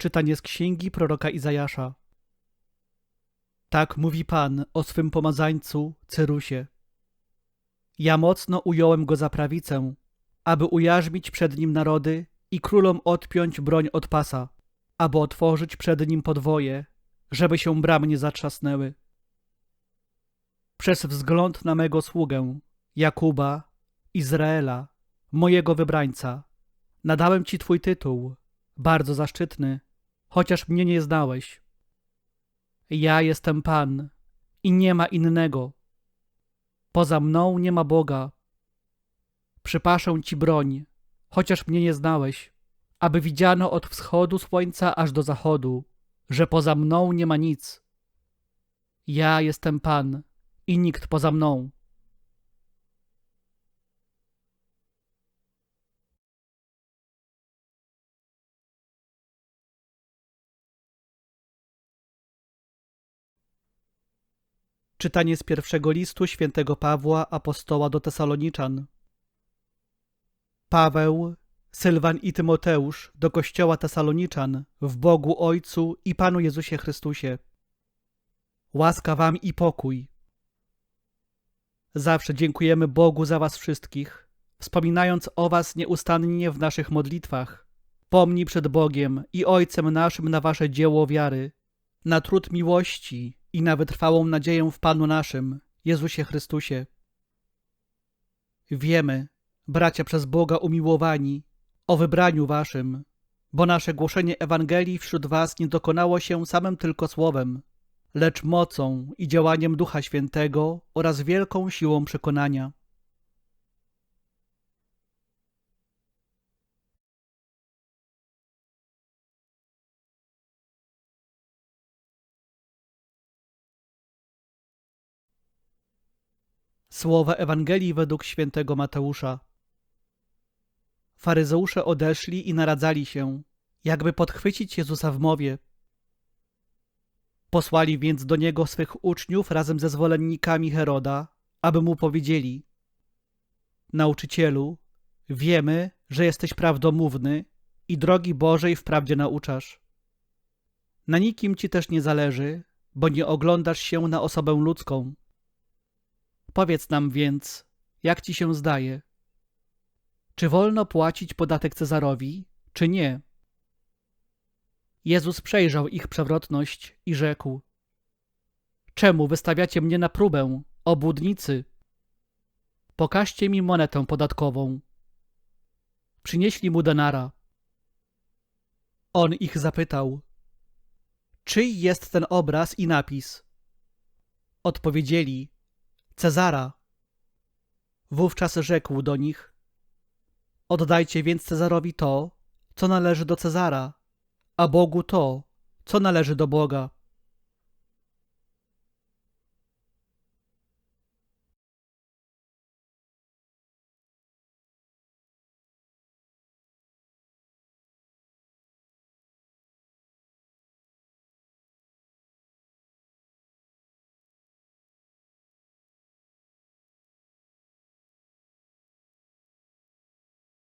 Czytanie z księgi proroka Izajasza. Tak mówi Pan o swym pomazańcu Cyrusie. Ja mocno ująłem go za prawicę, aby ujarzmić przed nim narody i królom odpiąć broń od pasa, aby otworzyć przed nim podwoje, żeby się bramy nie zatrzasnęły. Przez wzgląd na mego sługę, Jakuba, Izraela, mojego wybrańca, nadałem ci twój tytuł, bardzo zaszczytny, chociaż mnie nie znałeś. Ja jestem Pan i nie ma innego. Poza mną nie ma Boga. Przypaszę ci broń, chociaż mnie nie znałeś, aby widziano od wschodu słońca aż do zachodu, że poza mną nie ma nic. Ja jestem Pan i nikt poza mną. Czytanie z pierwszego listu świętego Pawła apostoła do Tesaloniczan. Paweł, Sylwan i Tymoteusz do kościoła Tesaloniczan w Bogu Ojcu i Panu Jezusie Chrystusie. Łaska wam i pokój. Zawsze dziękujemy Bogu za was wszystkich, wspominając o was nieustannie w naszych modlitwach. Pomnij przed Bogiem i Ojcem naszym na wasze dzieło wiary, na trud miłości i na wytrwałą nadzieję w Panu naszym, Jezusie Chrystusie. Wiemy, bracia przez Boga umiłowani, o wybraniu waszym, bo nasze głoszenie Ewangelii wśród was nie dokonało się samym tylko słowem, lecz mocą i działaniem Ducha Świętego oraz wielką siłą przekonania. Słowa Ewangelii według świętego Mateusza. Faryzeusze odeszli i naradzali się, jakby podchwycić Jezusa w mowie. Posłali więc do niego swych uczniów razem ze zwolennikami Heroda, aby mu powiedzieli: Nauczycielu, wiemy, że jesteś prawdomówny i drogi Bożej wprawdzie nauczasz. Na nikim ci też nie zależy, bo nie oglądasz się na osobę ludzką. Powiedz nam więc, jak ci się zdaje? Czy wolno płacić podatek Cezarowi, czy nie? Jezus przejrzał ich przewrotność i rzekł: Czemu wystawiacie mnie na próbę, obłudnicy? Pokażcie mi monetę podatkową. Przynieśli mu denara. On ich zapytał: Czyj jest ten obraz i napis? Odpowiedzieli: Cezara. Wówczas rzekł do nich: Oddajcie więc Cezarowi to, co należy do Cezara, a Bogu to, co należy do Boga.